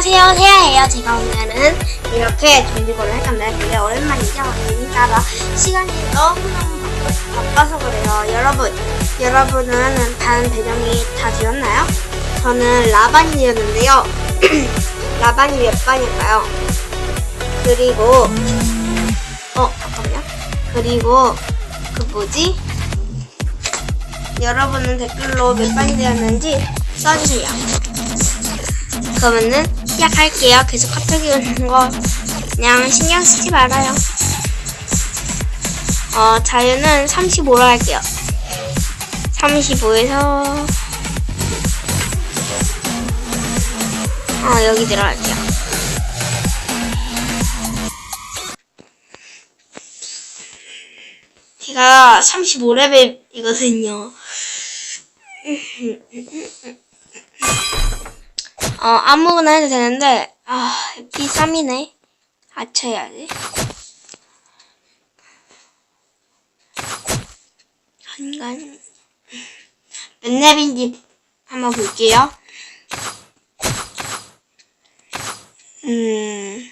안녕하세요, 세아예요. 제가 오늘은 이렇게 좀비고를 할 건데 되게 오랜만이죠. 따라 시간이 너무너무 바빠- 바빠서 그래요. 여러분, 여러분은 반 배정이 다 되었나요? 저는 라반이 되었는데요. 라반이 몇 반일까요? 그리고 어 잠깐만요. 그리고 그 뭐지? 여러분은 댓글로 몇 반이 되었는지 써주세요. 그러면은 시작할게요. 계속 카톡이 오는 거 그냥 신경 쓰지 말아요. 어, 자유는 35로 할게요. 35에서 어, 여기 들어갈게요. 제가 35레벨이거든요. 어, 아무거나 해도 되는데, 아, B3이네. 아쳐야지. 한간. 몇 렙인지 한번 볼게요. 음,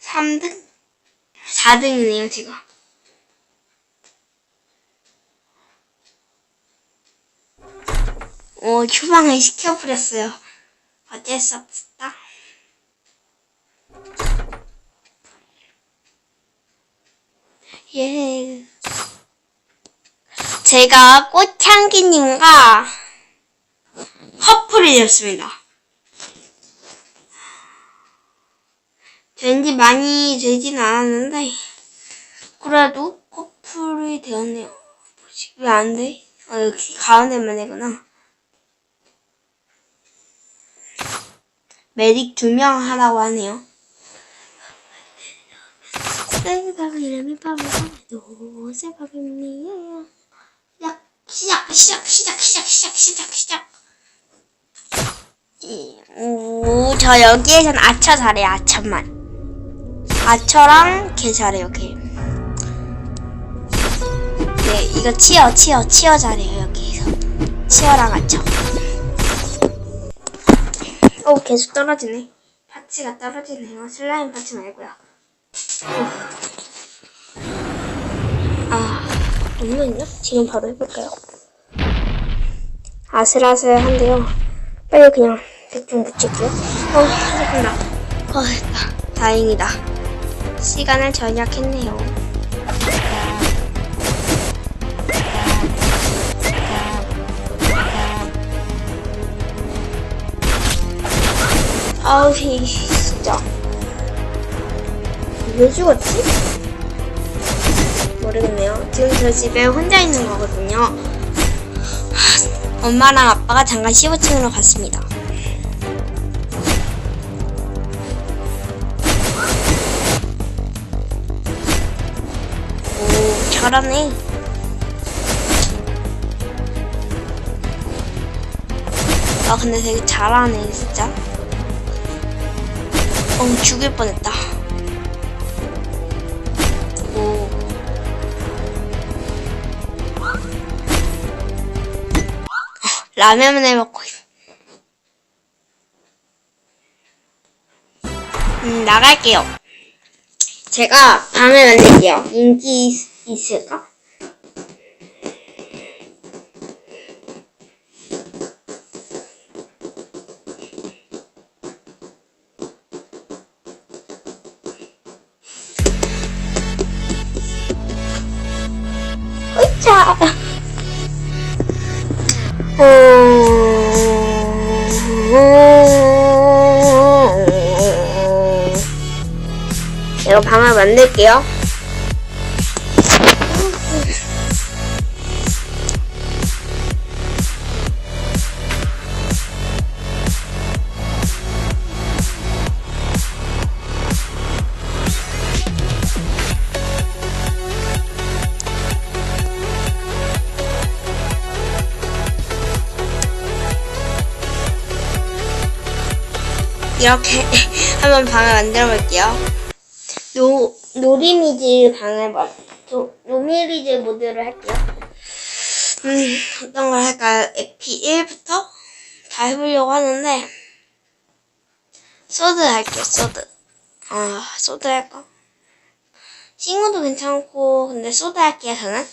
3등? 4등이네요, 지금. 오, 휴방을 시켜버렸어요. 어쩔 수 없었다. 예. 제가 꽃향기님과 커플이 되었습니다. 된 지 많이 되진 않았는데, 그래도 커플이 되었네요. 뭐지? 왜 안 돼? 아, 여기 가운데만 되구나. 메딕 두 명 하라고 하네요. 새벽 이름이 바보도 새벽입니다. 시작, 시작, 시작, 시작, 시작, 시작, 시작. 오, 저 여기에선 아처 잘해요, 아처만. 아처랑 개 잘해요, 개. 네, 이거 치어, 치어, 치어 잘해요, 여기에서. 치어랑 아처. 오, 계속 떨어지네. 파츠가 떨어지네요. 슬라임 파츠 말고요. 아, 잠깐만요. 지금 바로 해볼까요? 아슬아슬한데요. 빨리 그냥 대충 붙일게요. 어, 잠깐만. 어, 됐다. 다행이다. 시간을 절약했네요. 아우, 이, 진짜. 왜 죽었지? 모르겠네요. 지금 저 집에 혼자 있는 거거든요. 하, 엄마랑 아빠가 잠깐 15층으로 갔습니다. 오, 잘하네. 아, 근데 되게 잘하네, 진짜. 어, 죽일 뻔했다. 오. 라면을 해 먹고 있어. 음, 나갈게요. 제가 방을 만들게요. 인기 있, 있을까? 으차! 이거 방을 만들게요. 이렇게 한번 방을 만들어 볼게요. 노, 노리미즈 방을 뭐, 노, 노미리즈 모드를 할게요. 음, 어떤 걸 할까요? 에피 1부터 다 해보려고 하는데 소드 할게요 소드 아 소드 할까 싱어도 괜찮고 근데 소드 할게요 저는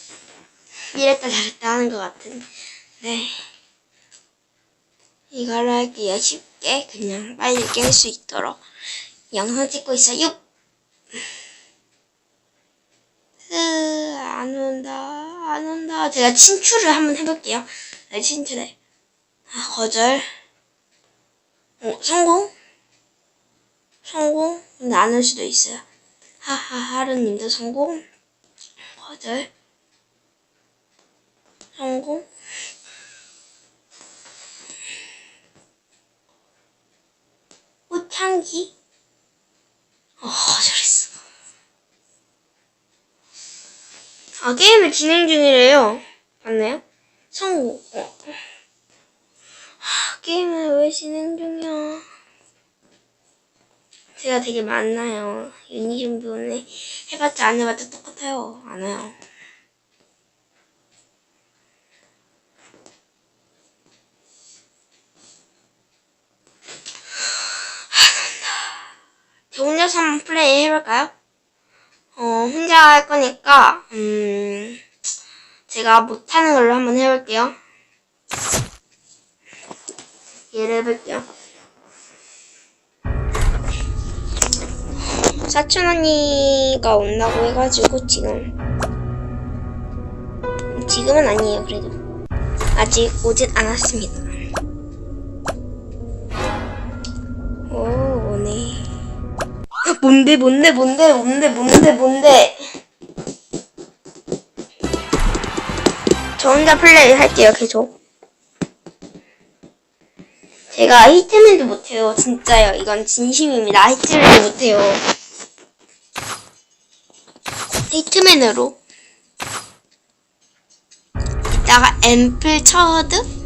이랬다 저랬다 하는 것 같은 네 이거를 할게요 쉽게 그냥 빨리 깰 수 있도록 영상 찍고 있어요 으, 안 온다, 안 온다. 제가 친추를 한번 해볼게요. 네, 친추래. 아, 거절. 어, 성공? 성공? 근데 안 올 수도 있어요. 하하, 하루님도 성공. 거절. 성공. 꽃 향기? 어, 거절했어. 아, 게임을 진행 중이래요. 맞나요? 성공. 어. 하, 게임을 왜 진행 중이야? 제가 되게 많나요. 유니존 비오네. 해봤자 안 해봤자 똑같아요. 안 해요. 저 혼자서 한번 플레이 해볼까요? 어, 혼자 할 거니까, 음, 제가 못하는 걸로 한번 해볼게요. 얘를 해볼게요. 사촌 언니가 온다고 해가지고, 지금. 지금은 아니에요, 그래도. 아직 오진 않았습니다. 뭔데 뭔데 뭔데 뭔데 뭔데 뭔데? 저 혼자 플레이 할게요 계속. 제가 히트맨도 못해요 진짜요. 이건 진심입니다. 히트맨도 못해요. 히트맨으로. 이따가 앰플 쳐드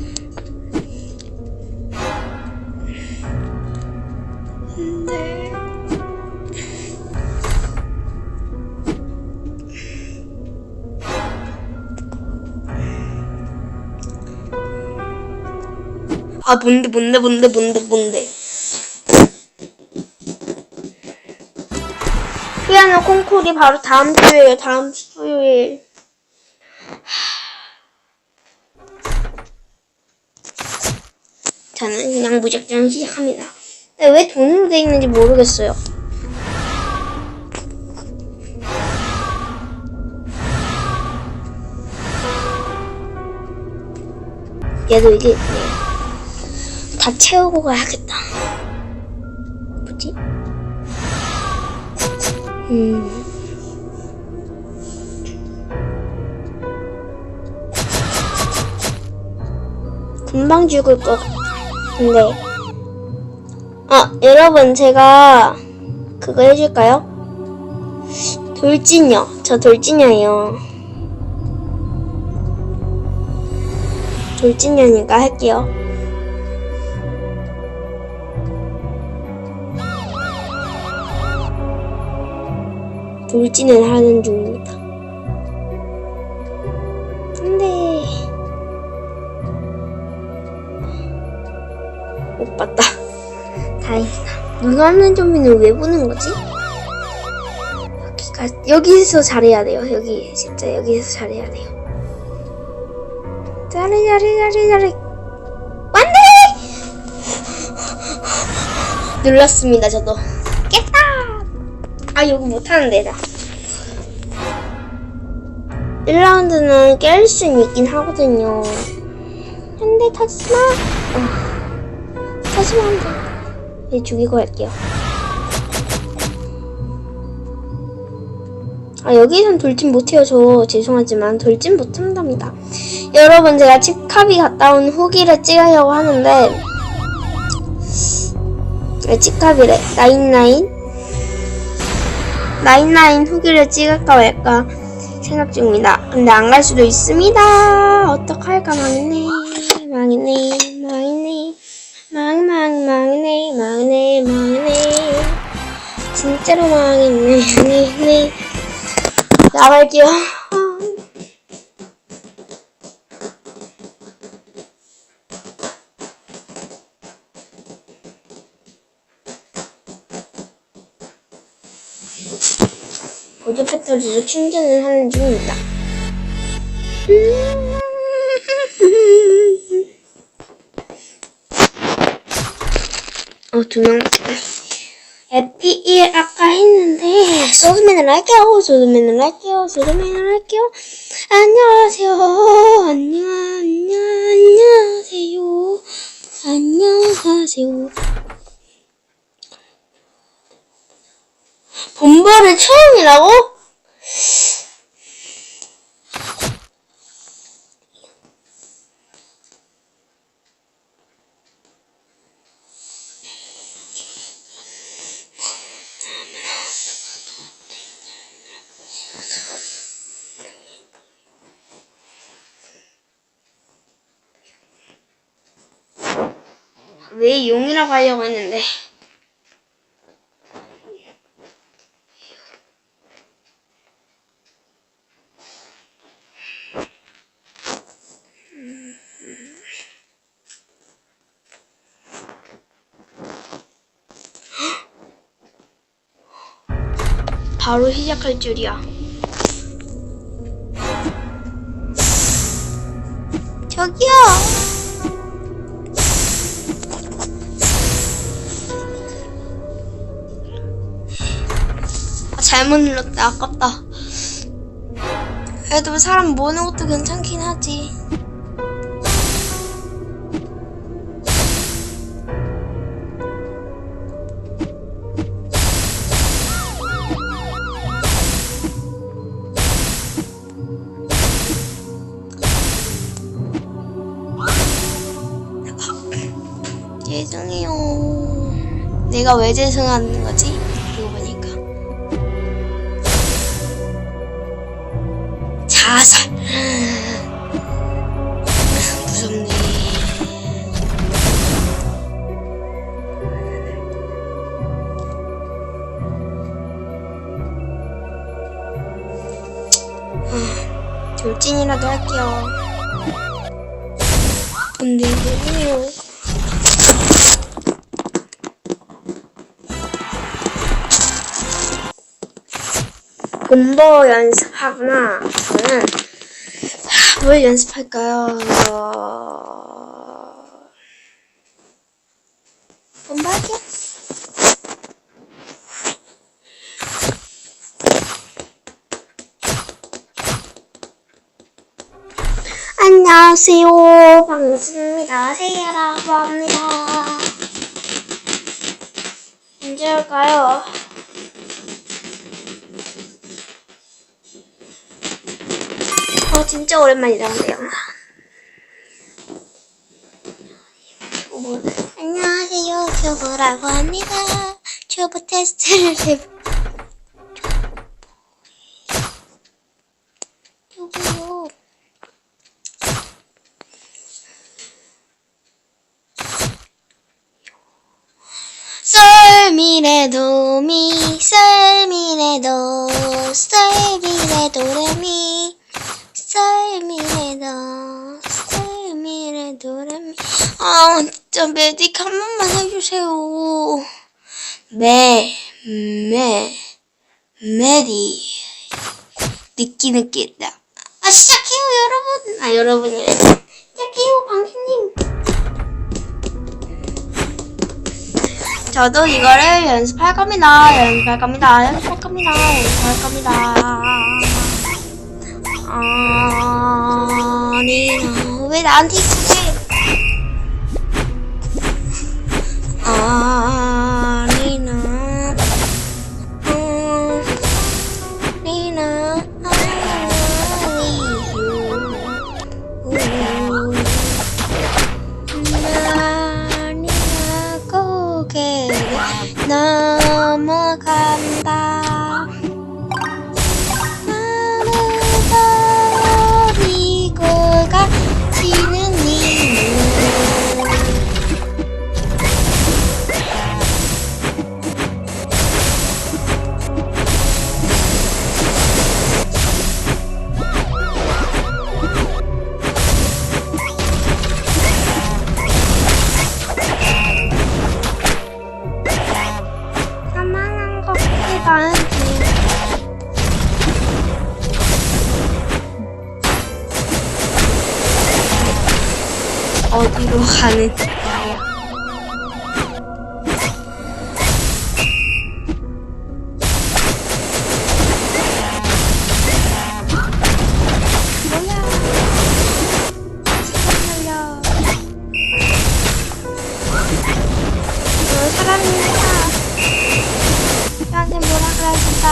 아 뭔데 뭔데 뭔데 뭔데 뭔데. 피아노 콩쿨이 바로 다음 주에요 다음 수요일. 저는 그냥 무작정 시작합니다. 왜 돈으로 돼 있는지 모르겠어요. 얘도 이게 다 채우고 가야겠다. 뭐지? 음. 금방 죽을 것 같은데. 아, 여러분, 제가 그거 해줄까요? 돌진요. 저 돌진녀예요. 돌진녀니까 할게요. 돌진을 하는 중입니다. 안돼. 못 봤다. 다행이다. 눈 없는 좀비는 왜 보는 거지? 여기가 여기서 잘해야 돼요. 여기 진짜 여기서 잘해야 돼요. 잘해 잘해 잘해 잘해. 안돼. 눌렀습니다. 저도. 아 여기 못하는데 나 1라운드는 깰수 있긴 하거든요. 근데 타지마? 어, 타지마 안돼 얘 죽이고 할게요. 아 여기선 돌진 못해요. 저 죄송하지만 돌진 못한답니다. 여러분 제가 치카비 갔다 온 후기를 찍으려고 하는데 네, 치카비래. 나인나인 나인나인 후기를 찍을까 말까 생각 중입니다. 근데 안 갈 수도 있습니다. 어떡할까 망했네. 망했네. 망했네. 망, 망, 망했네. 망했네. 망했네. 진짜로 망했네. 네, 네. 나갈게요. 보조 배터리로 충전을 하는 중입니다. 어, 두 명. FP1 아까 했는데, 소드맨을 할게요. 소드맨을 할게요. 소드맨을 할게요. 안녕하세요. 안녕, 안녕, 안녕하세요. 안녕하세요. 본벌을 처음이라고? 왜 용이라고 하려고 했는데. 바로 시작할 줄이야. 저기요. 아, 잘못 눌렀다. 아깝다. 그래도 사람 모는 것도 괜찮긴 하지. 내가 왜 죄송하는 거지? 이거 보니까. 자살. 무섭네. 아, 돌진이라도 할게요. 근데 왜요? 공보 연습하구나. 저는 하, 뭘 연습할까요? 어... 공부 할게요. 안녕하세요. 반갑습니다. 세이라고 합니다. 언제 올까요? 어, 진짜 오랜만이다, 근데 영상. 뭐, 안녕하세요, 큐브라고 합니다. 큐브 테스트를 해. 큐브요. 썰미레도미, 썰미레도, 썰미레도 레미. 썰미레도 썰미레도레미 아 진짜 메딕 한 번만 해주세요. 메메 메디 느끼 느끼다 아 시작해요 여러분. 아 여러분이 시작해요 방송님? 저도 이거를 연습할 겁니다. 연습할 겁니다. 연습할 겁니다. 연습할 겁니다. 아니 왜 나한테 Ah.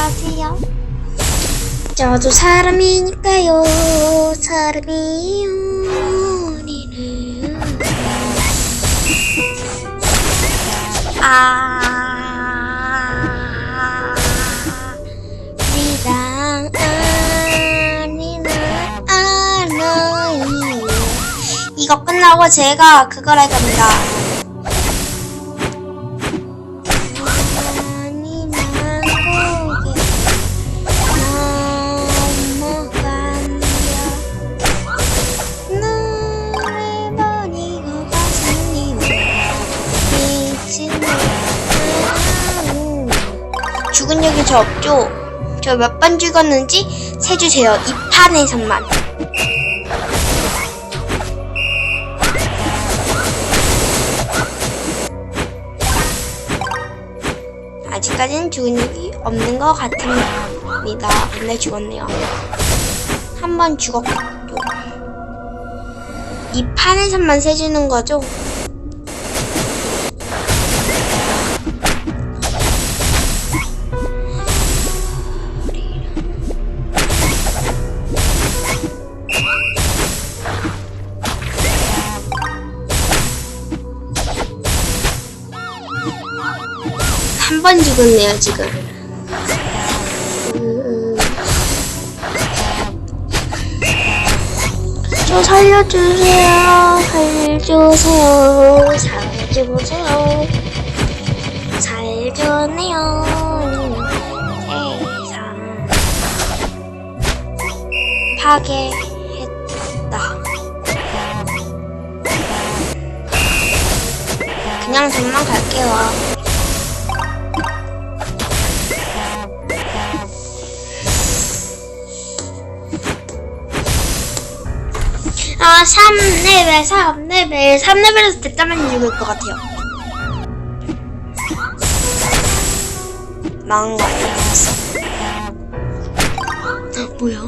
마세요. 저도 사람이니까요. 사람이요. 아. 이거 끝나고 제가 그걸 할 겁니다. 적이 저 없죠? 저 몇 번 죽었는지 세주세요 이 판에서만 아직까지는 죽은 적이 없는 것 같습니다. 근데 죽었네요. 한 번 죽었죠. 이 판에서만 세주는 거죠? 번 죽었네요, 지금. 음. 저 살려주세요. 살려주세요. 살려주세요. 살려주네요. 파괴했다. 그냥 전만 갈게요. 아, 3레벨, 3레벨, 3레벨에서 됐다면 죽을 것 같아요. 망한 거 아니야? 어, 뭐야?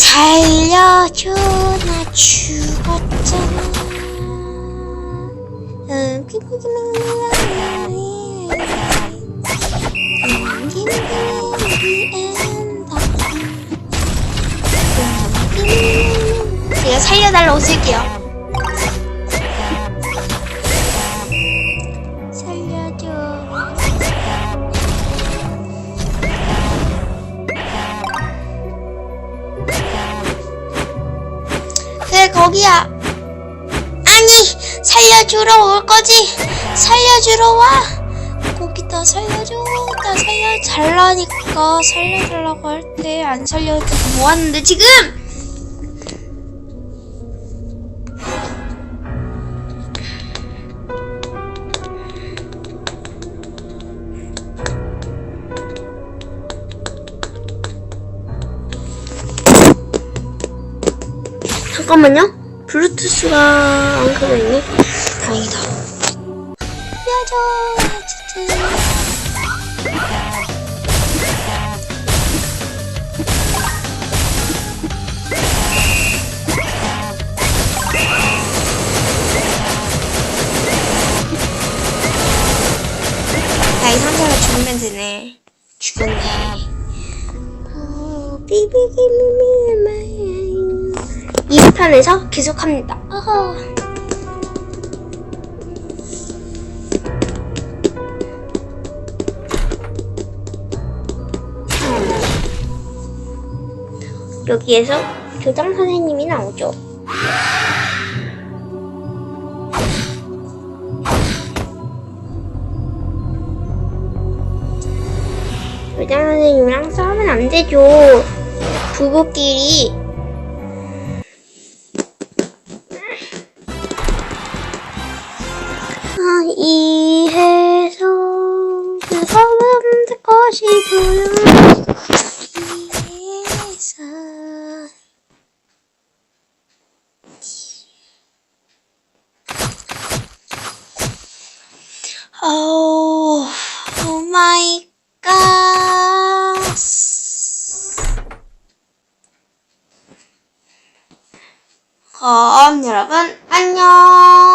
살려줘 나 죽었잖아 음, 제가 살려달라고 쓸게요 살려주러 올 거지? 살려주러 와. 거기다 살려줘. 나 살려달라니까 살려달라고 할 때 안 살려주고 뭐하는데 지금? 잠깐만요. 블루투스가 안 켜져 있네. 다행이다. 펴줘, 진짜. 2편에서 계속합니다. 어허. 여기에서 교장 선생님이 나오죠. 교장 선생님이랑 싸우면 안 되죠. 부부끼리. 것이 보여. 이해서. 오, 오 마이 갓. 그럼 여러분 안녕.